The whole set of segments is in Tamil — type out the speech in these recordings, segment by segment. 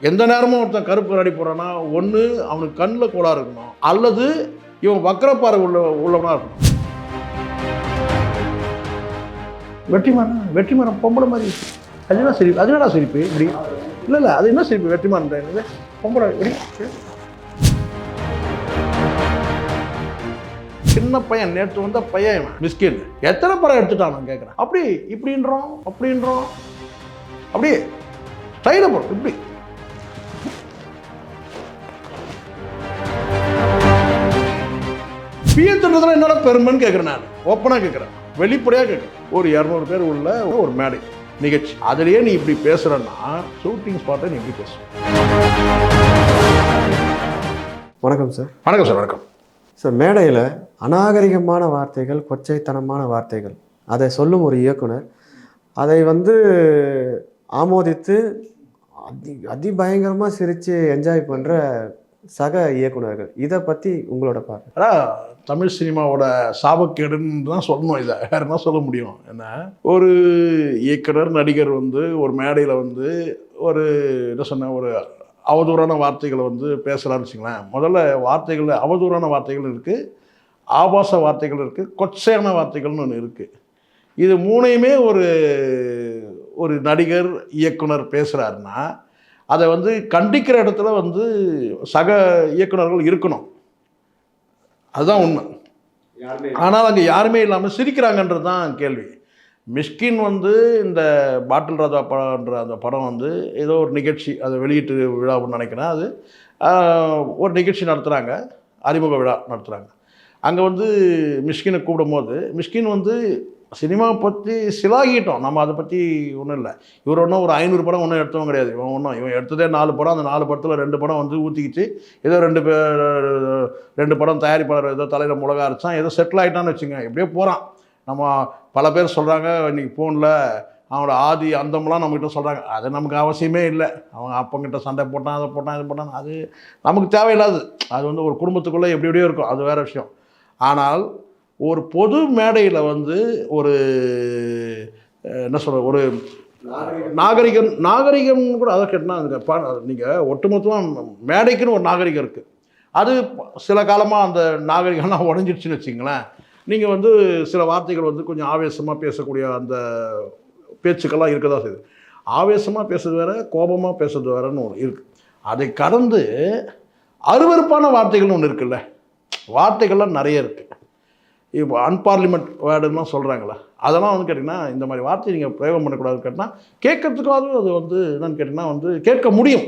எந்த நேரமும் ஒருத்தன் கருப்பு கண்ணாடி போகிறான்னா ஒன்று அவனுக்கு கண்ணில் கோளாறு இருக்கணும். அல்லது இவன் வக்கரப்பாறை உள்ள உள்ளவனாக இருக்கணும். வெற்றிமாறன் வெற்றிமாறன் பொம்பளை மாதிரி. அது என்ன சிரிப்பு? அது என்னடா சிரிப்பு? இப்படி. இல்லை இல்லை அது என்ன சிரிப்பு? வெற்றிமாறன் பொம்பளை இப்படி. சின்ன பையன் நேற்று வந்த பையன் இவன், மிஸ்கின். எத்தனை படம் எடுத்துட்டான் நான் கேட்குறேன் அப்படி இப்படின்றோம் அப்படின்றோம். அப்படியே ஸ்டைலை போகிறோம் இப்படி. பிஎத்துன்றதுல என்னடா பெருமைன்னு கேட்குறேன் நான். ஓப்பனாக கேட்குறேன் வெளிப்படையாக கேட்குறேன் ஒரு இரநூறு பேர் உள்ள ஒரு மேடை நிகழ்ச்சி. அதுலேயே நீ இப்படி பேசுகிறன்னா ஷூட்டிங் ஸ்பாட்டை நீ இப்படி பேசு. வணக்கம் சார் வணக்கம் சார் வணக்கம். சார் மேடையில் அநாகரிகமான வார்த்தைகள் கொச்சைத்தனமான வார்த்தைகள். அதை சொல்லும் ஒரு இயக்குனர். அதை வந்து ஆமோதித்து அதி அதிபயங்கரமாக சிரித்து என்ஜாய் பண்ணுற சக இயக்குனர்கள். இதை பற்றி உங்களோட ஆனால் தமிழ் சினிமாவோட சாபக்கேடுன்னு தான் சொல்லணும் இதை. வேற என்ன சொல்ல முடியும்? என்ன? ஒரு இயக்குனர் நடிகர் வந்து ஒரு மேடையில் வந்து ஒரு என்ன சொன்ன ஒரு அவதூறான வார்த்தைகளை வந்து பேசுகிறான்னு வச்சுங்களேன் முதல்ல வார்த்தைகள் அவதூறான வார்த்தைகள் இருக்குது ஆபாச வார்த்தைகள் இருக்குது கொச்சையான வார்த்தைகள்னு ஒன்று இருக்குது இது மூணையுமே ஒரு ஒரு நடிகர் இயக்குனர் பேசுகிறாருன்னா அதை வந்து கண்டிக்கிற இடத்துல வந்து சக இயக்குனர்கள் இருக்கணும். அதுதான் உண்மை. ஆனால் அங்கே யாருமே இல்லாமல் சிரிக்கிறாங்கன்றது தான் கேள்வி. மிஷ்கின் வந்து இந்த பாட்டில் ராஜா படம்ன்ற அந்த படம் வந்து ஏதோ ஒரு நிகழ்ச்சி அதை வெளியீட்டு விழாவுன்னு நினைக்கிறேன் அது. ஒரு நிகழ்ச்சி நடத்துகிறாங்க அறிமுக விழா நடத்துகிறாங்க அங்கே வந்து மிஷ்கினை கூப்பிடும்போது மிஷ்கின் வந்து சினிமா பற்றி சிலாகிட்டோம். நம்ம அதை பற்றி ஒன்றும் இல்லை. இவர் ஒன்றும் ஒரு ஐநூறு படம் ஒன்றும் எடுத்தவங்க கிடையாது. இவன் ஒன்றும் இவன் எடுத்ததே நாலு படம். அந்த நாலு படத்தில் ரெண்டு படம் வந்து ஊற்றிக்கிச்சு ஏதோ ரெண்டு பேர் ரெண்டு படம் தயாரிப்பாளர் ஏதோ தலையில் மிளகா அரைச்சான். ஏதோ செட்டில் ஆகிட்டான்னு வச்சுங்க. எப்படியோ போகிறான் நம்ம பல பேர் சொல்கிறாங்க இன்றைக்கி ஃபோனில் அவனோட ஆதி அந்தம்லாம் நம்மகிட்ட சொல்கிறாங்க அது நமக்கு அவசியமே இல்லை. அவங்க அப்பங்கிட்ட சண்டை போட்டான் அதை போட்டான் இது போட்டான். அது நமக்கு தேவையில்லாது. அது வந்து ஒரு குடும்பத்துக்குள்ளே எப்படி எப்படியோ இருக்கும். அது வேறு விஷயம். ஆனால் ஒரு பொது மேடையில் வந்து ஒரு என்ன சொல்ற ஒரு நாகரிகம். நாகரிகம் கூட அதை கேட்டால் நீங்கள் ஒட்டுமொத்தமாக மேடைக்குன்னு ஒரு நாகரிகம் இருக்குது அது சில காலமாக அந்த நாகரிகம்லாம் உடஞ்சிடுச்சுன்னு வச்சிங்களேன். நீங்கள் வந்து சில வார்த்தைகள் வந்து கொஞ்சம் ஆவேசமாக பேசக்கூடிய அந்த பேச்சுக்கெல்லாம் இருக்க தான் செய்யுது. ஆவேசமாக பேசுறது வேற கோபமாக பேசுறது வேறன்னு ஒன்று இருக்குது அதை கடந்து அருவருப்பான வார்த்தைகள்னு ஒன்று இருக்குல்ல. வார்த்தைகள்லாம் நிறைய இருக்குது இப்போ அன்பார்லிமெண்ட் வேர்டுலாம் சொல்கிறாங்களே அதெல்லாம் வந்து கேட்டிங்கன்னா இந்த மாதிரி வார்த்தை நீங்கள் பிரயோகம் பண்ணக்கூடாதுன்னு கேட்டால் கேட்கறதுக்காவது அது வந்து என்னன்னு கேட்டிங்கன்னா வந்து கேட்க முடியும்.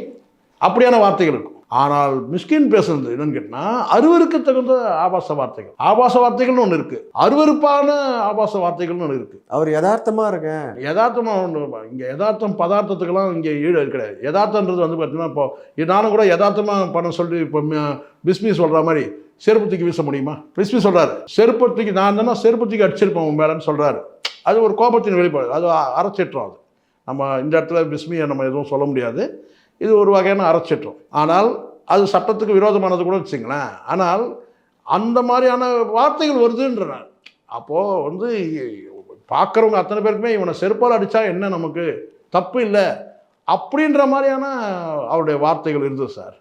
அப்படியான வார்த்தைகள் இருக்கும். ஆனால் மிஸ்கின் பேசுறது என்னன்னு கேட்டால் அருவருக்கு தகுந்த ஆபாச வார்த்தைகள். ஆபாச வார்த்தைகள்னு ஒன்று இருக்குது அருவருப்பான ஆபாச வார்த்தைகள்னு ஒன்று இருக்குது அவர் யதார்த்தமாக இருக்கேன் யதார்த்தமாக ஒன்று இங்கே யதார்த்தம் பதார்த்தத்துக்கெல்லாம் இங்கே ஈடு கிடையாது. யதார்த்தன்றது வந்து பார்த்தீங்கன்னா இப்போ நானும் கூட யதார்த்தமாக பண்ண சொல்லி இப்போ பிஸ்மி சொல்கிற மாதிரி செருப்பு தூக்கி வீச முடியுமா? பிஸ்மி சொல்கிறாரு செருப்பை தூக்கி நான் தானே செருப்பு தூக்கி அடிச்சிருப்பேன் உன் மேலேன்னு சொல்கிறாரு அது ஒரு கோபத்தின் வெளிப்பாடு. அது அரைச்சிட்டோம் அது. நம்ம இந்த இடத்துல பிஸ்மியை நம்ம எதுவும் சொல்ல முடியாது. இது ஒரு வகையான அரைச்சிட்டோம் ஆனால் அது சட்டத்துக்கு விரோதமானது கூட வச்சுங்களேன். ஆனால் அந்த மாதிரியான வார்த்தைகள் வருதுன்றான். அப்போது வந்து பார்க்குறவங்க அத்தனை பேருக்குமே இவனை செருப்பால் அடித்தா என்ன நமக்கு? தப்பு இல்லை. அப்படின்ற மாதிரியான அவருடைய வார்த்தைகள் இருந்தது சார்.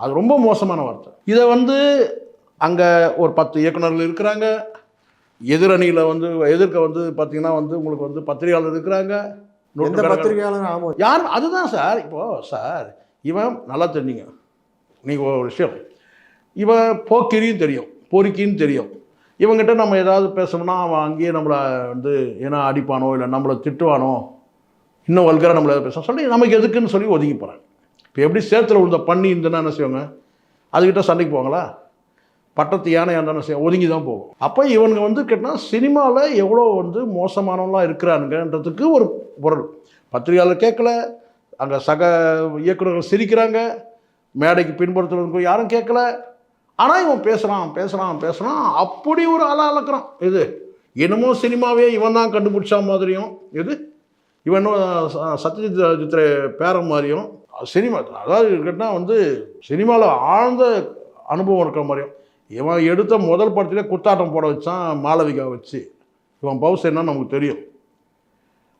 அது ரொம்ப மோசமான வார்த்தை. இதை வந்து அங்கே ஒரு பத்து இயக்குனர்கள் இருக்கிறாங்க. எதிரணியில் வந்து எதிர்க்க வந்து பார்த்தீங்கன்னா வந்து உங்களுக்கு வந்து பத்திரிகையாளர் இருக்கிறாங்க. எந்த நூற்றுக்கணக்கான- பத்திரிகையாளரும் ஆமோ. யார்? அதுதான் சார். இப்போது சார் இவன் நல்லா தெரிஞ்சுங்க. நீங்கள் ஒரு விஷயம். இவன் போக்கிரியும் தெரியும் பொறுக்கின்னு தெரியும். இவங்கிட்ட நம்ம ஏதாவது பேசணும்னா அவன் அங்கேயே நம்மளை வந்து ஏன்னா அடிப்பானோ இல்லை நம்மளை திட்டுவானோ இன்னும் வல்கராக நம்மளை ஏதாவது பேச சொல்லி நமக்கு எதுக்குன்னு சொல்லி ஒதுங்கி போகிறாங்க இப்போ எப்படி சேத்துல விழுந்த பண்ணி இருந்தனா என்ன செய்வாங்க? அதுக்கிட்ட சண்டைக்கு போவாங்களா? பட்டத்து யானை என்ன செய்ய ஒதுங்கி தான் போகும். அப்போ இவனுங்க வந்து கேட்டால் சினிமாவில் எவ்வளோ வந்து மோசமானவங்களாம் இருக்கிறானுங்கன்றதுக்கு ஒரு பொருள். பத்திரிகையாளர் கேட்கல அங்கே சக இயக்குநர்கள் சிரிக்கிறாங்க மேடைக்கு பின்படுத்துறதுக்கு யாரும் கேட்கல. ஆனால் இவன் பேசுகிறான் பேசுகிறான் பேசுகிறான் அப்படி ஒரு ஆளா அளக்குறான். இது என்னமோ சினிமாவே இவன் தான் கண்டுபிடிச்ச மாதிரியும் இது இவனும் சத்யஜித் சித்திர பேரன் மாதிரியும் சினிமா அதாவது கேட்டால் வந்து சினிமாவில் ஆழ்ந்த அனுபவம் இருக்கிற மாதிரியும். இவன் எடுத்த முதல் படத்திலே குத்தாட்டம் போட வச்சான் மாளவிகா வச்சு. இவன் பவுஸ் என்னன்னு நமக்கு தெரியும்.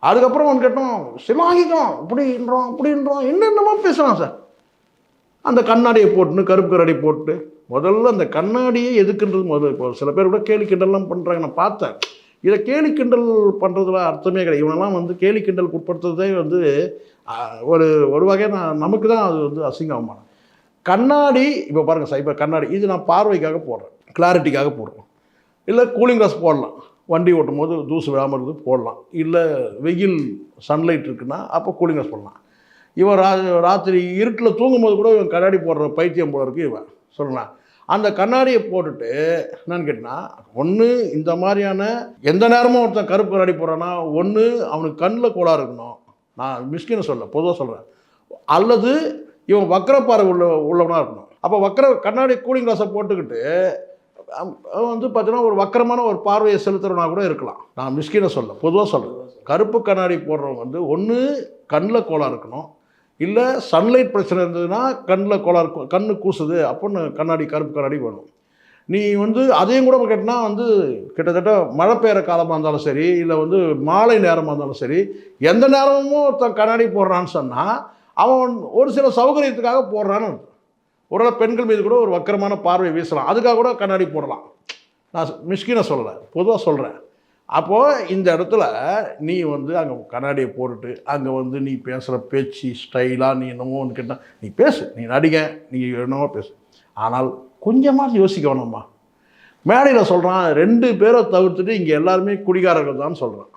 அதுக்கப்புறம் அவன் கேட்டோம் சிலாகிக்கும் அப்படின்றோம் அப்படின்றோம் என்னென்னமோ பேசலாம் சார். அந்த கண்ணாடியை போட்டுன்னு கருப்பு கரடி போட்டு முதல்ல அந்த கண்ணாடியை எதுக்குன்றது முதல்ல இப்போ சில பேர் கூட கேலி கிண்டல்லாம் பண்ணுறாங்க நான் பார்த்தேன். இதை கேலி கிண்டல் பண்ணுறதுல அர்த்தமே கிடையாது. இவனெல்லாம் வந்து கேலி கிண்டல் உட்படுத்துறதே வந்து ஒரு ஒரு வகையாக நான் நமக்கு தான் அது வந்து அசிங்கமான கண்ணாடி இப்போ பாருங்கள் சார் கண்ணாடி இது நான் பார்வைக்காக போடுறேன். கிளாரிட்டிக்காக போடுறோம். இல்லை கூலிங் கிளாஸ் போடலாம். வண்டி ஓட்டும் போது தூசு விழாமல் இருந்து போடலாம். இல்லை வெயில் சன்லைட் இருக்குன்னா அப்போ கூலிங் கிளாஸ் போடலாம். இவன் ரா ராத்திரி இருட்டில் தூங்கும்போது கூட இவன் கண்ணாடி போடுற பைத்தியம் போல இருக்கு இவன். சொல்லலாம் அந்த கண்ணாடியை போட்டுட்டு என்னன்னு கேட்டால் ஒன்று இந்த மாதிரியான எந்த நேரமும் ஒருத்தன் கருப்பு கண்ணாடி போடுறான்னா ஒன்று அவனுக்கு கண்ணில் கோளாறு இருக்கணும். நான் மிஸ்கின்னு சொல்ல பொதுவாக சொல்கிறேன் அல்லது இவன் வக்கரப்பாறை உள்ள உள்ளவனாக இருக்கணும். அப்போ வக்கர கண்ணாடி கூலிங் கிளாஸை போட்டுக்கிட்டு வந்து பார்த்தீங்கன்னா ஒரு வக்கரமான ஒரு பார்வையை செலுத்துறவனா கூட இருக்கலாம். நான் மிஸ்கினை சொல்ல பொதுவாக சொல்கிறேன் கருப்பு கண்ணாடி போடுறவங்க வந்து ஒன்று கண்ணில் கோலாக இருக்கணும். இல்லை சன்லைட் பிரச்சனை இருந்ததுன்னா கண்ணில் கோளாறு இருக்கும் கண்ணு கூசுது அப்படின்னு கண்ணாடி கருப்பு கண்ணாடி வேணும். நீ வந்து அதையும் கூட கேட்டினா வந்து கிட்டத்தட்ட மழை பெய்கிற காலமாக இருந்தாலும் சரி இல்லை வந்து மாலை நேரமாக இருந்தாலும் சரி எந்த நேரமும் ஒருத்தன் கண்ணாடி போடுறான்னு சொன்னால் அவன் ஒரு சில சௌகரியத்துக்காக போடுறான்னு அர்த்தம். ஒரு பெண்கள் மீது கூட ஒரு வக்கரமான பார்வை வீசலாம். அதுக்காக கூட கண்ணாடி போடலாம். நான் மிஷ்கினை சொல்லலை பொதுவாக சொல்கிறேன் அப்போது இந்த இடத்துல நீ வந்து அங்கே கண்ணாடியை போட்டுட்டு அங்கே வந்து நீ பேசுகிற பேச்சு ஸ்டைலாக நீ என்னமோ ஒன்று கேட்டால் நீ பேசு நீ நடிக நீ என்னமோ பேசு. ஆனால் கொஞ்சமாக யோசிக்க மேடையில் சொல்கிறான் ரெண்டு பேரை தவிர்த்துட்டு இங்கே எல்லாருமே குடிகாரர்கள் தான் சொல்கிறான்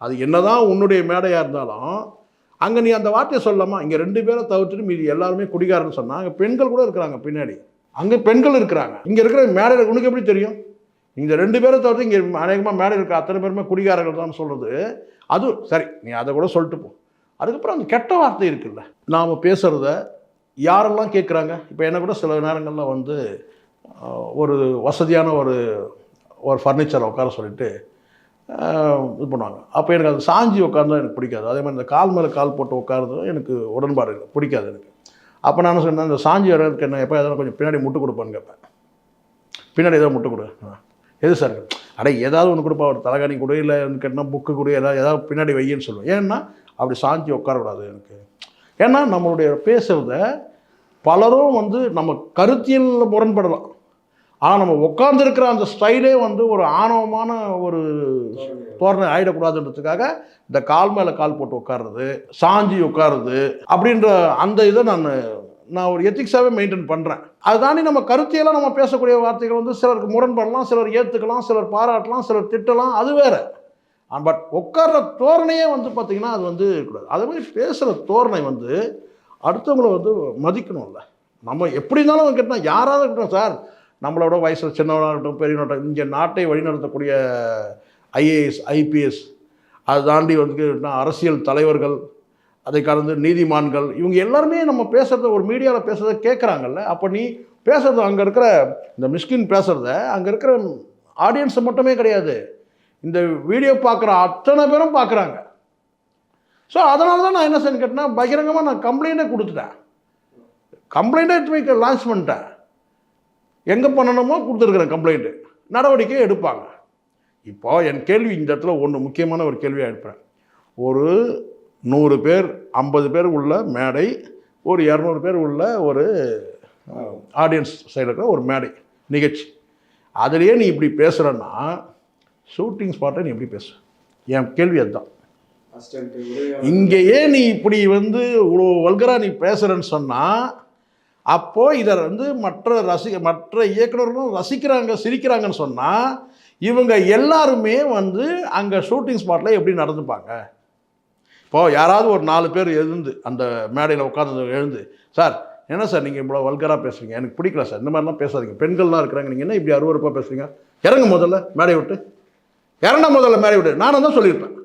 அது என்ன தான் உன்னுடைய மேடையாக இருந்தாலும் அங்கே நீ அந்த வார்த்தையை சொல்லலாமா? இங்கே ரெண்டு பேரை தவிர்த்துட்டு மீதி எல்லாருமே குடிகாரன்னு சொன்னால் அங்கே பெண்கள் கூட இருக்கிறாங்க பின்னாடி. அங்கே பெண்கள் இருக்கிறாங்க. இங்கே இருக்கிற மேடையில் உனக்கு எப்படி தெரியும்? இந்த ரெண்டு பேரை தவிர்த்து இங்கே அநேகமாக மேடையில் இருக்க அத்தனை பேருமே குடிகாரர்கள் தான் சொல்கிறது அது சரி நீ அதை கூட சொல்லிட்டு போ. அதுக்கப்புறம் அந்த கெட்ட வார்த்தை இருக்குல்ல. நாம் பேசுகிறத யாரெல்லாம் கேட்குறாங்க? இப்போ என்ன கூட சில நேரங்களில் வந்து ஒரு வசதியான ஒரு ஒரு ஃபர்னிச்சரை உட்கார சொல்லிட்டு இது பண்ணுவாங்க. அப்போ எனக்கு அது சாஞ்சி உட்கார்ந்தா எனக்கு பிடிக்காது. அதே மாதிரி இந்த கால் மேலே கால் போட்டு உட்காரதும் எனக்கு உடன்பாடு இல்லை. பிடிக்காது எனக்கு. அப்போ நான் சொன்னேன் இந்த சாஞ்சி வரதுக்கு என்ன? எப்போ எதாவது கொஞ்சம் பின்னாடி முட்டு கொடுப்பான்னு கேட்பேன். பின்னாடி ஏதாவது முட்டு கொடு. எது சார்? அடே ஏதாவது ஒன்று கொடுப்பா. ஒரு தலைகாணி கொடு இல்லை கேட்டால் புக்கு கொடு ஏதாவது ஏதாவது பின்னாடி வையன்னு சொல்லுவேன். ஏன்னா அப்படி சாஞ்சி உட்காரக்கூடாது எனக்கு. ஏன்னா நம்மளுடைய பேசுகிறத பலரும் வந்து நம்ம கருத்தியல் முரண்படலாம். ஆனால் நம்ம உட்கார்ந்துருக்கிற அந்த ஸ்டைலே வந்து ஒரு ஆணவமான ஒரு தோரணை ஆயிடக்கூடாதுன்றதுக்காக இந்த கால் மேலே கால் போட்டு உட்காருறது சாஞ்சி உட்காருறது அப்படின்ற அந்த இதை நான் நான் ஒரு எத்திக்ஸாகவே மெயின்டைன் பண்ணுறேன் அது தாண்டி நம்ம கருத்தியெல்லாம் நம்ம பேசக்கூடிய வார்த்தைகள் வந்து சிலருக்கு முரண்படலாம் சிலர் ஏற்றுக்கலாம் சிலர் பாராட்டலாம் சிலர் திட்டலாம் அது வேறு. பட் உட்கார்ற தோரணையே வந்து பார்த்திங்கன்னா அது வந்து கூடாது. அதே மாதிரி பேசுகிற தோரணை வந்து அடுத்தவங்கள வந்து மதிக்கணும்ல. நம்ம எப்படி இருந்தாலும் கேட்டால் யாராவது இருக்கட்டும் சார் நம்மளோட வயசில் சின்னவனாக இருக்கட்டும் பெரியவனாக இங்கே நாட்டை வழிநடத்தக்கூடிய ஐஏஎஸ் ஐபிஎஸ் அதை தாண்டி வந்து அரசியல் தலைவர்கள் அதை கடந்து நீதிமான்கள் இவங்க எல்லாருமே நம்ம பேசுகிறத ஒரு மீடியாவில் பேசுகிறத கேட்குறாங்கல்ல அப்போ நீ பேசுறது அங்கே இருக்கிற இந்த மிஸ்கின் பேசுகிறத அங்கே இருக்கிற ஆடியன்ஸை மட்டுமே கிடையாது. இந்த வீடியோ பார்க்குற அத்தனை பேரும் பார்க்குறாங்க. ஸோ அதனால தான் நான் என்ன செய்யணும் கேட்டேன்னா பகிரங்கமாக நான் கம்ப்ளைண்ட்டே கொடுத்துட்டேன். கம்ப்ளைண்ட்டே எடுத்து வைக்க லான்ச் பண்ணிட்டேன். எங்கே பண்ணணுமோ கொடுத்துருக்குறேன் கம்ப்ளைண்ட்டு நடவடிக்கை எடுப்பாங்க. இப்போ என் கேள்வி இந்த இடத்துல ஒன்று முக்கியமான ஒரு கேள்வியாக எடுப்பேன். ஒரு நூறு பேர் ஐம்பது பேர் உள்ள மேடை ஒரு இரநூறு பேர் உள்ள ஒரு ஆடியன்ஸ் சைடில் இருக்கிற ஒரு மேடை நிகழ்ச்சி. அதுலேயே நீ இப்படி பேசுகிறன்னா ஷூட்டிங் ஸ்பாட்டை நீ எப்படி பேசு? என் கேள்வி அதுதான். இங்கேயே நீ இப்படி வந்து இவ்வளோ வல்கரா நீ பேசுகிறேன்னு சொன்னால் அப்போது இதை வந்து மற்ற ரசி மற்ற இயக்குனர்களும் ரசிக்கிறாங்க சிரிக்கிறாங்கன்னு சொன்னால் இவங்க எல்லாருமே வந்து அங்கே ஷூட்டிங் ஸ்பாட்டில் எப்படி நடந்துப்பாங்க? இப்போது யாராவது ஒரு நாலு பேர் எழுந்து அந்த மேடையில் உட்காந்து எழுந்து சார் என்ன சார் நீங்கள் இவ்வளோ வல்கராக பேசுறீங்க? எனக்கு பிடிக்கல சார். இந்த மாதிரிலாம் பேசாதீங்க. பெண்கள்லாம் இருக்கிறாங்க. நீங்கள் என்ன இப்படி அருவருப்பாக பேசுறீங்க? இறங்க முதல்ல மேடை விட்டு. இரண்டாம் முதல்ல மேலே விட்டு நானும் தான் சொல்லியிருப்பேன்.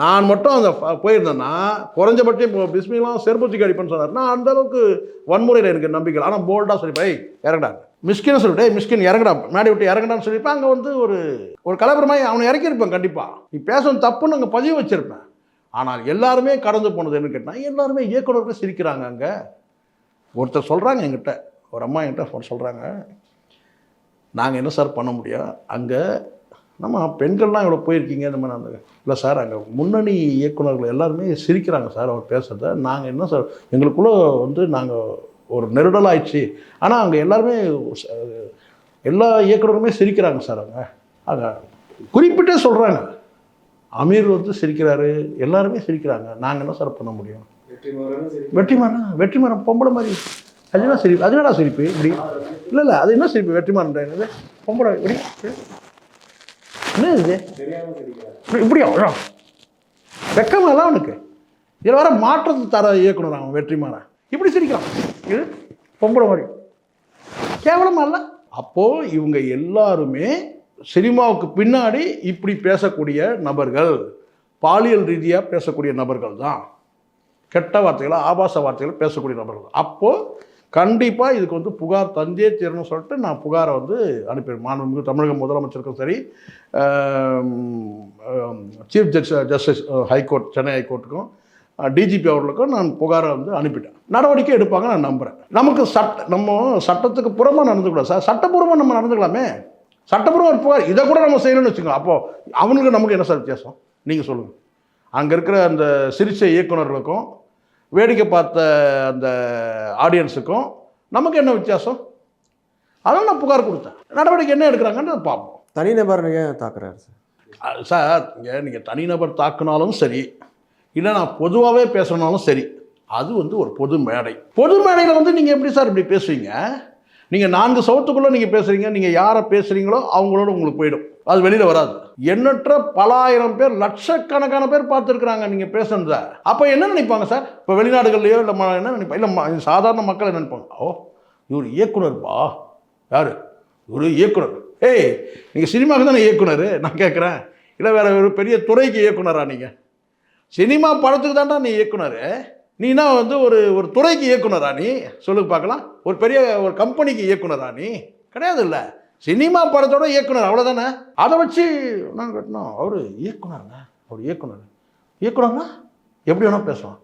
நான் மட்டும் அந்த போயிருந்தேன்னா குறைஞ்சபட்சம் இப்போ பிஸ்மிலாம் செருப்பூச்சிக்கு அடிப்பேன்னு சொன்னார். நான் அந்த அளவுக்கு வன்முறையில் எனக்கு நம்பிக்கை ஆனால் போல்டாக சொல்லிப்பேன். ஏய் இறங்கடா. மிஸ்கினை சொல்லிட்டு மிஸ்கின் இறங்கடா. மேடை விட்டு இறங்கடான்னு சொல்லியிருப்பேன் அங்கே வந்து ஒரு ஒரு கலப்பரமாய் அவனை இறக்கியிருப்பேன் கண்டிப்பாக நீ பேசணும் தப்புன்னு அங்கே பதிவு வச்சுருப்பேன். ஆனால் எல்லாருமே கடந்து போனது என்னன்னு கேட்டால் எல்லாருமே இயக்குனர்கள் சிரிக்கிறாங்க அங்கே. ஒருத்தர் சொல்கிறாங்க என்கிட்ட. ஒரு அம்மா என்கிட்ட சொல்கிறாங்க நாங்கள் என்ன சார் பண்ண முடியும்? அங்கே நம்ம பெண்கள்லாம் இவ்வளோ போயிருக்கீங்க இந்த மாதிரி அந்த இல்லை சார் அங்கே முன்னணி இயக்குனர்கள் எல்லாருமே சிரிக்கிறாங்க சார் அவர் பேசுகிறத நாங்கள் என்ன சார் எங்களுக்குள்ளே வந்து நாங்கள் ஒரு நெருடலாயிடுச்சு ஆனால் அங்கே எல்லாருமே எல்லா இயக்குனருமே சிரிக்கிறாங்க சார் அங்கே. அங்கே குறிப்பிட்டே சொல்கிறாங்க அமீர் வந்து சிரிக்கிறாரு எல்லாருமே சிரிக்கிறாங்க. நாங்கள் என்ன சார் பண்ண முடியும்? வெற்றிமாறன் வெற்றிமாறன் பொம்பளை மாதிரி. அது என்ன சிரிப்பு? அது என்னடா சிரிப்பு? இப்படி. இல்லை இல்லை அது என்ன சிரிப்பு? வெற்றிமாறன் பொம்பளை இப்படி. என்ன இது? இப்படி- இப்படியா? அழகா. இல்லை அவனுக்கு? இதில் வர மாற்றத்தை தர இயக்குனர் அவன் வெற்றிமாறன் இப்படி சிரிக்கிறான். இது பொம்பளை மாதிரி. கேவலமாக இல்லை? அப்போது இவங்க எல்லாருமே சினிமாவுக்கு பின்னாடி இப்படி பேசக்கூடிய நபர்கள் பாலியல் ரீதியாக பேசக்கூடிய நபர்கள் தான். கெட்ட வார்த்தைகளை ஆபாச வார்த்தைகளை பேசக்கூடிய நபர்கள். அப்போது கண்டிப்பாக இதுக்கு வந்து புகார் தந்தே தீரணும்னு சொல்லிட்டு நான் புகாரை வந்து அனுப்பிடுவேன் மாண்புமிகு தமிழக முதலமைச்சருக்கும் சரி chief justice justice high court Chennai ஹைகோர்ட்டுக்கும் DGP அவர்களுக்கும் நான் புகாரை வந்து அனுப்பிட்டேன். நடவடிக்கை எடுப்பாங்க நான் நம்புகிறேன் நமக்கு சட்ட நம்ம சட்டத்துக்கு புறமாக நடந்துக்கூடாது சார் சட்டப்பூர்வமாக நம்ம நடந்துக்கலாமே. சட்டப்பூர்வம் புகார் இதை கூட நம்ம செய்யணும்னு வச்சுக்கோங்க. அப்போது அவங்களுக்கு நமக்கு என்ன சார் வித்தியாசம்? நீங்கள் சொல்லுங்கள் அங்கே இருக்கிற அந்த சிகிச்சை இயக்குனர்களுக்கும் வேடிக்கை பார்த்த அந்த ஆடியன்ஸுக்கும் நமக்கு என்ன வித்தியாசம்? அதனால் நான் புகார் கொடுத்தேன். நடவடிக்கை என்ன எடுக்கிறாங்கன்னு பார்ப்போம். தனிநபர் ஏன் தாக்குறாரு சார்? சார் இங்கே நீங்கள் தனிநபர் தாக்குனாலும் சரி இல்லை நான் பொதுவாகவே பேசுனாலும் சரி அது வந்து ஒரு பொது மேடை. பொது மேடையில் வந்து நீங்கள் எப்படி சார் இப்படி பேசுவீங்க? நீங்கள் நான்கு சவுத்துக்குள்ளே நீங்கள் பேசுகிறீங்க நீங்கள் யாரை பேசுகிறீங்களோ அவங்களோட உங்களுக்கு போயிடும். அது வெளியில் வராது. எண்ணற்ற பல ஆயிரம் பேர் லட்சக்கணக்கான பேர் பார்த்துருக்குறாங்க நீங்கள் பேசுனத. அப்போ என்ன நினைப்பாங்க சார்? இப்போ வெளிநாடுகள்லையோ இல்லை என்ன நினைப்பாங்க இல்லை சாதாரண மக்கள் என்ன நினைப்பாங்க? ஓ இவர் இயக்குனர்ப்பா யார்? ஒரு இயக்குனர். ஏய் நீங்கள் சினிமாவுக்கு தானே இயக்குனர்? நான் கேட்குறேன் இல்லை வேறு ஒரு பெரிய துறைக்கு இயக்குனரா நீங்கள் சினிமா படத்துக்கு தான்டா நீ இயக்குனர். நீனா வந்து ஒரு ஒரு துறைக்கு இயக்குனரா நீ? சொல்லுங்க பார்க்கலாம். ஒரு பெரிய ஒரு கம்பெனிக்கு இயக்குனரா நீ? கிடையாது இல்லை சினிமா படத்தோட இயக்குனர் அவ்வளோதானே அதை வச்சு நான் கட்டணும் அவர் இயக்குனருங்க அவர் இயக்குனர். இயக்குனர்னா எப்படி வேணால் பேசலாம்.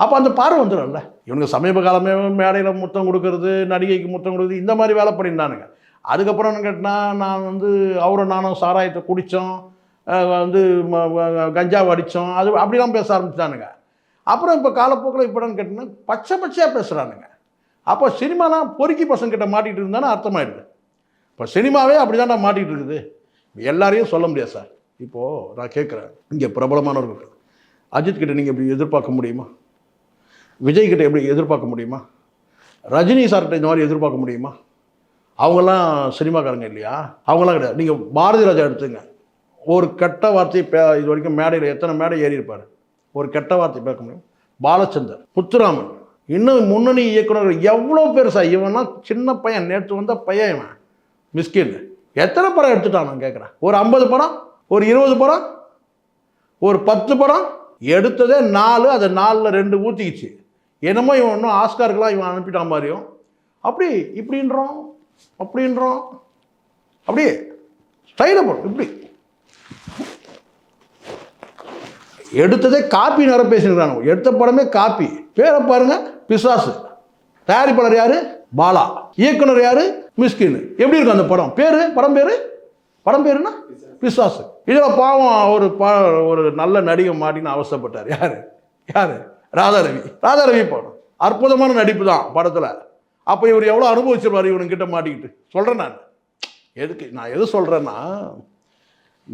அப்போ அந்த பார்வை வந்துடும்ல. இவனுங்க சமீப காலமே மேடையில் முத்தம் கொடுக்கறது நடிகைக்கு முத்தம் கொடுக்குறது இந்த மாதிரி வேலை பண்ணியிருந்தானுங்க. அதுக்கப்புறம் என்ன கேட்டினா நான் வந்து அவரும் நானும் சாராயத்தை குடித்தோம் வந்து கஞ்சாவை கஞ்சா அடித்தோம் அது அப்படிலாம் பேச ஆரம்பிச்சானுங்க அப்புறம் இப்போ காலப்போக்கில் இப்படின்னு கேட்டினா கேட்டிங்கன்னா பச்சை பச்சையாக பேசுகிறானுங்க அப்போ சினிமாலாம் பொறுக்கி பசங்கிட்ட மாட்டிகிட்டு இருந்தானே அர்த்தமாயிடுது. இப்போ சினிமாவே அப்படி நான் மாட்டிகிட்டு இருக்குது. எல்லாரையும் சொல்ல முடியாது சார். இப்போது நான் கேட்குறேன். இங்கே பிரபலமானவர்கள். அஜித் கிட்ட நீங்கள் இப்படி எதிர்பார்க்க முடியுமா? விஜய் கிட்ட எப்படி எதிர்பார்க்க முடியுமா? ரஜினி சார்கிட்ட இந்த மாதிரி எதிர்பார்க்க முடியுமா? அவங்கெல்லாம் சினிமாக்காரங்க இல்லையா? அவங்களாம் கிடையாது. நீங்கள் பாரதி ராஜா எடுத்துங்க ஒரு கெட்ட வார்த்தையை பே இது வரைக்கும் மேடையில் எத்தனை மேடை ஏறி இருப்பார்? ஒரு கெட்ட வார்த்தை பேச முடியும். பாலச்சந்தர் முத்துராமன். இன்னும் முன்னணி இயக்குனர் எவ்வளோ பேர் சார்? இவன்லாம் சின்ன பையன் நேற்று வந்த பையன் இவன். மிஸ்கின் எத்தனை படம் எடுத்துட்டான் நான் கேட்குறேன் ஒரு ஐம்பது படம் ஒரு இருபது படம் ஒரு பத்து படம் எடுத்ததே நாலு அது நாலில் ரெண்டு ஊற்றிக்கிச்சு என்னமோ இவன் இன்னும் ஆஸ்காருக்கெலாம் இவன் அனுப்பிட்டான் மாதிரியும் அப்படி இப்படின்றோம் அப்படின்றோம். அப்படியே ஸ்டைலை போடும் இப்படி. எடுத்ததே காப்பி நேர பேசியிருக்காங்க எடுத்த படமே காப்பி. பேரை பாருங்க பிசாசு. தயாரிப்பாளர் யாரு? பாலா. இயக்குனர் யாரு? மிஸ்கின் எப்படி இருக்கும் அந்த படம்? பேர்? படம் பேர்? படம் பேருன்னா? பிசாசு. இதில் பாவம் ஒரு பா ஒரு நல்ல நடிகை மாட்டின்னு அவசரப்பட்டார். யார்? யார்? ராதாரவி. ராதாரவி படம். அற்புதமான நடிப்பு தான் படத்தில். அப்போ இவர் எவ்வளோ அனுபவிச்சிருவார் இவனுங்கிட்ட மாட்டிக்கிட்டு? சொல்கிறேன் நான். எதுக்கு? நான் எது சொல்கிறேன்னா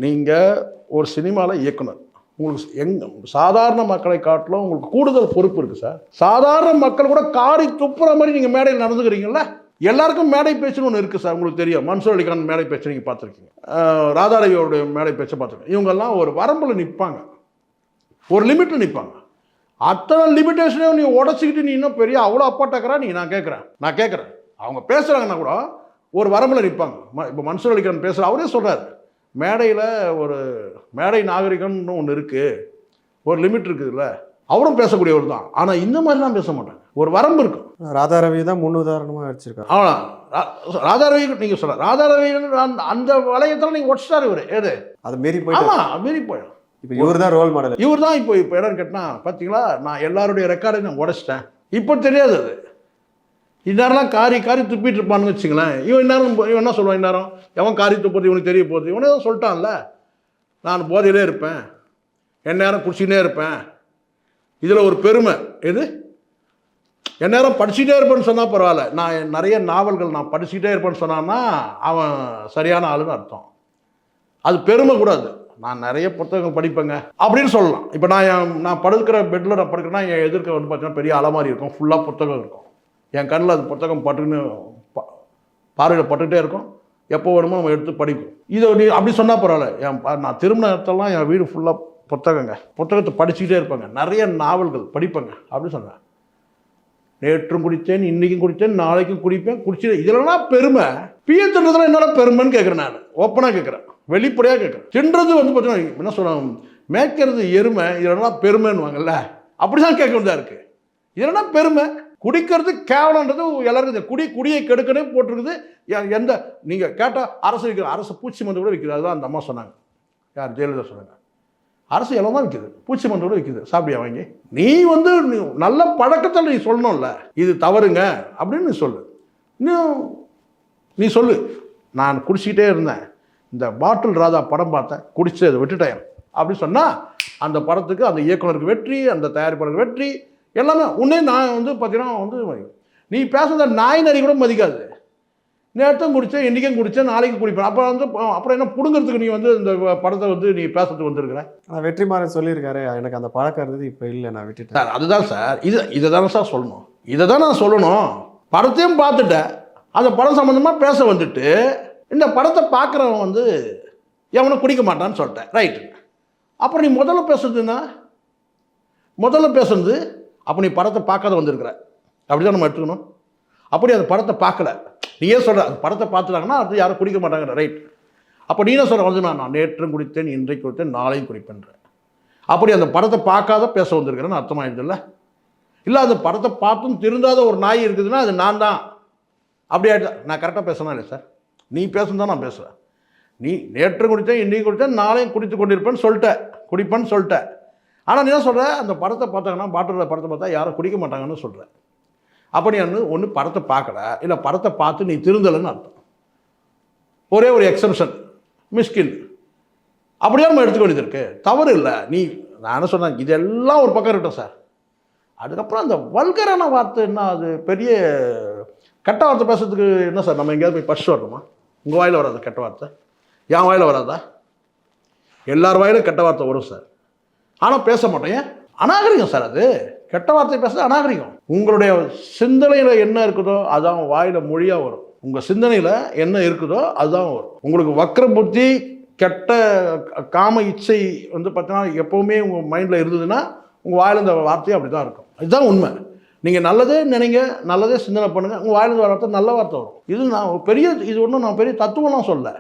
நீங்கள் ஒரு சினிமாவில் இயக்குனர். உங்களுக்கு எங் சாதாரண மக்களை காட்டிலும் உங்களுக்கு கூடுதல் பொறுப்பு இருக்குது சார். சாதாரண மக்கள் கூட காரி துப்புற மாதிரி நீங்கள் மேடையில் நடந்துக்கிறீங்கல்ல? எல்லாருக்கும் மேடை பேச்சுன்னு ஒன்று இருக்குது சார் உங்களுக்கு தெரியும். மன்சூர் அலிகான் மேடை பேச்சு நீங்கள் பார்த்துருக்கீங்க. ராதாரவியோடைய மேடை பேச்சை பார்த்துருக்கீங்க. இவங்கெல்லாம் ஒரு வரம்பில் நிற்பாங்க ஒரு லிமிட்டில் நிற்பாங்க அத்தனை லிமிட்டேஷனையும் நீ உடச்சிக்கிட்டு நீ இன்னும் பெரிய அவ்வளோ அப்பாட்டக்கிறா நீ நான் கேட்குறேன். நான் கேட்குறேன். அவங்க பேசுகிறாங்கன்னா கூட ஒரு வரம்பில் நிற்பாங்க ம இப்போ மன்சூர் அலிகான் பேசுகிற அவரே சொல்கிறார் மேடையில் ஒரு மேடை நாகரிகம்னு ஒன்று இருக்குது ஒரு லிமிட் இருக்குதுல்ல. அவரும் பேசக்கூடியவர் தான். ஆனால் இந்த மாதிரிலாம் பேச மாட்டாங்க. ஒரு வரம்பு இருக்கும் ராதாரவி தான் முன் உதாரணமாக வச்சிருக்காரு. அவ்வளோ ராதாரவி நீங்கள் சொல்ல ராதாரவி அந்த அந்த வளையத்தில் நீங்கள் உடச்சிட்டாரு இவர். ஏது அதை மீறி போயிட்டு ஆமாம் மீறி போயிடும். இப்போ இவர் தான் ரோல் மாடல் இவர் தான் இப்போ இப்போ என்னன்னு கேட்டால் பார்த்தீங்களா நான் எல்லாருடைய ரெக்கார்டை நான் உடைச்சிட்டேன். இப்போ தெரியாது அது. இந்நேரம்லாம் காரி காரி துப்பிட்டு இருப்பான்னு வச்சுங்களேன் இவன் இந்நேரம் இவன் என்ன சொல்லுவான் இந்நேரம்? எவன் காரி துப்புறது இவனுக்கு தெரிய போகுது. இவனே தான் சொல்லிட்டான்ல. நான் போதையிலே இருப்பேன். எந்நேரம் குடிச்சிக்கினே இருப்பேன். இதில் ஒரு பெருமை. எது? எந்நேரம் படிச்சுட்டே இருப்பேன்னு சொன்னால் பரவாயில்ல. நான் நிறைய நாவல்கள் நான் படிச்சுக்கிட்டே இருப்பேன்னு சொன்னான்னா அவன் சரியான ஆளுன்னு அர்த்தம். அது பெருமை கூடாது. நான் நிறைய புத்தகங்கள் படிப்பேங்க. அப்படின்னு சொல்லலாம். இப்போ நான் என் நான் படுக்கிற பெட்டில் நான் படுக்கிறேன்னா என் எதிர்க்க வந்து பார்த்தீங்கன்னா பெரிய அலமாரி இருக்கும். ஃபுல்லாக புத்தகம் இருக்கும். என் கண்ணில் அது புத்தகம் பட்டுன்னு ப பார்வையில் பட்டுக்கிட்டே இருக்கும். எப்போ வேணுமோ நம்ம எடுத்து படிக்கும் இதை நீ அப்படி சொன்னால் பரவாயில்ல. என் நான் திரும்பின இடத்தெல்லாம் என் வீடு ஃபுல்லாக புத்தகங்க. புத்தகத்தை படிச்சுக்கிட்டே இருப்பேங்க. நிறைய நாவல்கள் படிப்பேங்க. அப்படின்னு சொன்னேன் நேற்றும் குடித்தேன் இன்னைக்கும் குடித்தேன் நாளைக்கும் குடிப்பேன் குடிச்சு இதெல்லாம் பெருமை. பிஎன் தின்றதுல என்னடா பெருமைன்னு கேட்குறேன் நான். ஓப்பனாக கேட்குறேன் வெளிப்படையாக கேட்குறேன் தின்றது வந்து பார்த்தீங்கன்னா என்ன சொல்கிறாங்க மேய்க்கிறது எருமை இதெல்லாம் பெருமைன்னுவாங்கல்ல. அப்படி தான் கேட்க வேண்டியதாக இருக்குது இதெல்லாம் பெருமை. குடிக்கிறது கேவலன்றது எல்லாருக்கும் இந்த குடி குடியை கெடுக்கனே போட்டிருக்குது. எந்த நீங்கள் கேட்டால் அரசு விற்கிற அரசு பூச்சி மருந்து கூட விற்கிறது அதுதான் அந்த அம்மா சொன்னாங்க. யார்? ஜெயலலிதா சொன்னாங்க. அரசு எவ்வளோ தான் விற்குது. பூச்சி மருந்து கூட விற்கிது. சாப்பிடியா வாங்கி? நீ வந்து நீ நல்ல பழக்கத்தில் நீ சொல்லணும்ல. இது தவறுங்க அப்படின்னு நீ சொல்லு. இன்னும் நீ சொல்லு. நான் குடிச்சிக்கிட்டே இருந்தேன். இந்த பாட்டில் ராதா படம் பார்த்தேன். குடிச்சு அதை விட்டுட்டேன் அப்படின்னு சொன்னால் அந்த படத்துக்கு அந்த இயக்குனருக்கு வெற்றி அந்த தயாரிப்பாளருக்கு வெற்றி எல்லாமே. உன்னே நான் வந்து பார்த்தீங்கன்னா வந்து நீ பேசுகிற நாய் நரி கூட மதிக்காது. நேற்றும் குடித்தேன் இன்றைக்கும் குடித்தேன் நாளைக்கு குடிப்பேன். அப்புறம் வந்து அப்புறம் என்ன பிடுங்கிறதுக்கு நீ வந்து இந்த படத்தை வந்து நீ பேசுறதுக்கு வந்திருக்கிற? ஆனால் வெற்றிமாறன் சொல்லியிருக்காரு. எனக்கு அந்த பழக்கம் இருந்தது இப்போ இல்லை நான் விட்டுட்டேன். சார் அதுதான் சார். இது இதை தானே சார் சொல்லணும். இதை தான் நான் சொல்லணும். படத்தையும் பார்த்துட்டேன். அந்த படம் சம்மந்தமாக பேச வந்துட்டு இந்த படத்தை பார்க்குறவன் வந்து எவனும் குடிக்க மாட்டான்னு சொல்லிட்டேன். ரைட்டு அப்புறம் நீ முதல்ல பேசுறதுன்னா முதல்ல பேசுறது அப்போ நீ படத்தை பார்க்காத வந்திருக்கிற. அப்படி தான் நம்ம எடுத்துக்கணும். அப்படி அந்த படத்தை பார்க்கல. நீயே சொல்கிற அந்த படத்தை பார்த்துட்டாங்கன்னா அது யாரும் குடிக்க மாட்டாங்க ரைட் அப்போ நீ என்ன சொல்கிற வந்து நான் நான் நேற்றும் குடித்தேன் இன்றைக்கு குடித்தேன் நாளையும் குடிப்பேன்ற அப்படி அந்த படத்தை பார்க்காத பேச வந்திருக்கிறேன்னு அர்த்தமாயிடுதுல்ல இல்லை அந்த படத்தை பார்த்தும் திருந்தாத ஒரு நாய் இருக்குதுன்னா அது நான் தான். அப்படி ஆயிடுது? நான் கரெக்டாக பேசணும் இல்லை சார் நீ பேசுன்னு தான் நான் பேசுகிறேன் நீ நேற்று குடித்தேன் இன்றைக்கு குடித்தேன் நாளையும் குடித்து கொண்டிருப்பேன்னு சொல்லிட்டேன் குடிப்பேன்னு சொல்லிட்டேன் ஆனால் நீ என்ன சொல்கிற அந்த படத்தை பார்த்தாங்கன்னா பாட்டில் படத்தை பார்த்தா யாரும் குடிக்க மாட்டாங்கன்னு சொல்கிறேன் அப்போ நீ வந்து ஒன்று படத்தை பார்க்கல. இல்லை படத்தை பார்த்து நீ திருந்தலைன்னு அர்த்தம். ஒரே ஒரு எக்ஸம்ஷன் மிஸ்கின் அப்படியே நம்ம எடுத்துக்க வேண்டியது இருக்கு. தவறு இல்லை. நீ நான் என்ன சொன்னேன்? இதெல்லாம் ஒரு பக்கம் இருக்கட்டும் சார் அதுக்கப்புறம் அந்த வல்கரான வார்த்தை என்ன அது? பெரிய கெட்ட வார்த்தை பேசுறதுக்கு என்ன சார் நம்ம எங்கேயாவது போய் பஸ்ட் வரணுமா? உங்கள் வாயில் வராது கெட்ட வார்த்தை. என் வாயில் வராதா? எல்லார் வாயிலும் கெட்ட வார்த்தை வரும் சார் ஆனால் பேச மாட்டோம். ஏன்? அநாகரிகம் சார் அது. கெட்ட வார்த்தை பேசுறது அநாகரிகம். உங்களுடைய சிந்தனையில் என்ன இருக்குதோ அதான் வாயில் மொழியாக வரும். உங்கள் சிந்தனையில் என்ன இருக்குதோ அதுதான் வரும். உங்களுக்கு வக்ர புத்தி கெட்ட காம இச்சை வந்து பார்த்தீங்கன்னா எப்போவுமே உங்கள் மைண்டில் இருந்ததுன்னா உங்கள் வாயில் இந்த வார்த்தையும் அப்படி தான் இருக்கும். இதுதான் உண்மை. நீங்கள் நல்லதே நினைங்க நல்லதே சிந்தனை பண்ணுங்கள் உங்கள் வாயில் வர வார்த்தை நல்ல வார்த்தை வரும். இது நான் பெரிய இது ஒன்றும் நான் பெரிய தத்துவம்லாம் சொல்ல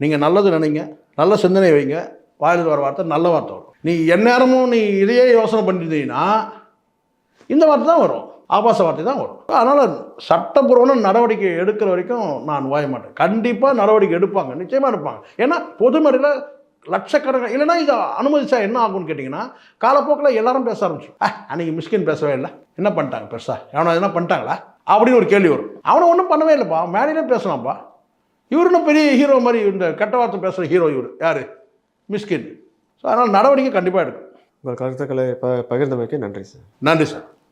நீங்கள் நல்லது நினைங்க நல்ல சிந்தனை வைங்க வாயிலிருந்து வர வார்த்தை நல்ல வார்த்தை வரும். நீ எந்நேரமும் நீ இதையே யோசனை பண்ணியிருந்தீங்கன்னா இந்த வார்த்தை தான் வரும். ஆபாச வார்த்தை தான் வரும். அதனால் சட்டப்பூர்வமான நடவடிக்கை எடுக்கிற வரைக்கும் நான் வாய மாட்டேன். கண்டிப்பாக நடவடிக்கை எடுப்பாங்க. நிச்சயமாக எடுப்பாங்க. ஏன்னா பொதுமறையில் லட்சக்கணக்கான இல்லைன்னா இதை அனுமதிச்சா என்ன ஆகும்னு கேட்டிங்கன்னா காலப்போக்கில் எல்லாரும் பேச ஆரம்பிச்சு அன்னைக்கு மிஸ்கின் பேசவே இல்லை. என்ன பண்ணிட்டாங்க பெருசா? எவனா என்ன பண்ணிட்டாங்களா? அப்படின்னு ஒரு கேள்வி வரும். அவனை ஒன்றும் பண்ணவே இல்லைப்பா. மேடையிலே பேசலாம்ப்பா. இவரு இன்னும் பெரிய ஹீரோ மாதிரி இந்த கெட்ட வார்த்தை பேசுகிற ஹீரோ இவர். யார்? மிஸ்கின். ஸோ அதனால் நடவடிக்கை கண்டிப்பாக எடுக்கும். உங்கள் கருத்துக்களை ப பகிர்ந்தமைக்கு நன்றி சார். நன்றி சார்.